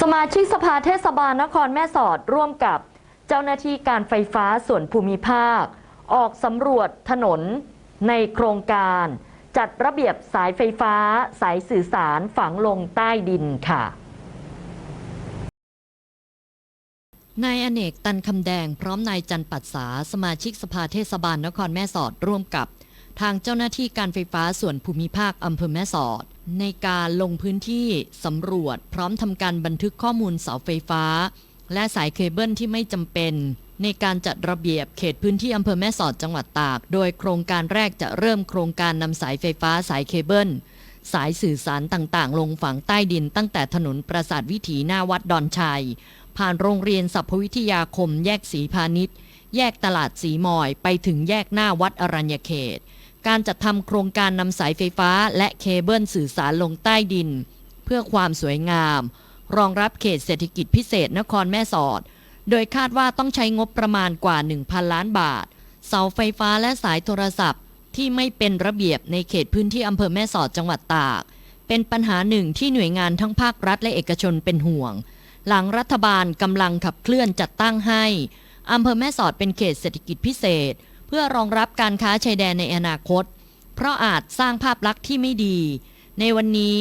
สมาชิกสภาเทศบาลนครแม่สอดร่วมกับเจ้าหน้าที่การไฟฟ้าส่วนภูมิภาค ออกสำรวจถนนในโครงการ จัดระเบียบสายไฟฟ้า สายสื่อสารฝังลงใต้ดินค่ะนายอเนกตันคำแดงพร้อมนายจันปัดษาสมาชิกสภาเทศบาลนครแม่สอดร่วมกับ ทางเจ้าหน้าที่การไฟฟ้าส่วนภูมิภาคอำเภอแม่สอด ในการลงพื้นที่สำรวจ พร้อมทำการบันทึกข้อมูลเสาไฟฟ้า และสายเคเบิลที่ไม่จำเป็น ในการจัดระเบียบเขตพื้นที่อำเภอแม่สอดจังหวัดตาก โดยโครงการแรกจะเริ่มโครงการนำสายไฟฟ้าสายเคเบิลสายสื่อสารต่างๆ ลงฝังใต้ดินตั้งแต่ถนนปราสาทวิถีหน้าวัดดอนชัย ผ่านโรงเรียนสัพพวิทยาคมแยกสีพาณิชย์ แยกตลาดสีมอย ไปถึงแยกหน้าวัดอรัญญเขต การจัดทำโครงการนำสายไฟฟ้าและเคเบิลสื่อสารลงใต้ดิน เพื่อความสวยงาม รองรับเขตเศรษฐกิจพิเศษนครแม่สอด โดยคาดว่าต้องใช้งบประมาณกว่า 1,000 ล้านบาท เสาไฟฟ้าและสายโทรศัพท์ ที่ไม่เป็นระเบียบในเขตพื้นที่อำเภอแม่สอดจังหวัดตาก เป็นปัญหาหนึ่งที่หน่วยงานทั้งภาครัฐและเอกชนเป็นห่วง หลังรัฐบาลกำลังขับเคลื่อนจัดตั้งให้อำเภอแม่สอดเป็นเขตเศรษฐกิจพิเศษ พื่อรองรับการค้าชายแดนในอนาคต เพราะอาจสร้างภาพลักษณ์ที่ไม่ดี ในวันนี้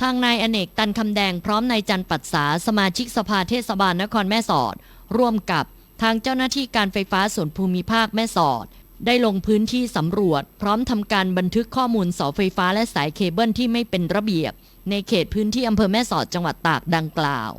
ทางนายอเนกตันคำแดงพร้อมนายจันปัดษาสมาชิกสภาเทศบาลนครแม่สอด ร่วมกับทางเจ้าหน้าที่การไฟฟ้าส่วนภูมิภาคแม่สอด ได้ลงพื้นที่สำรวจ พร้อมทำการบันทึกข้อมูลเสาไฟฟ้าและสายเคเบิลที่ไม่เป็นระเบียบ ในเขตพื้นที่อำเภอแม่สอดจังหวัดตากดังกล่าว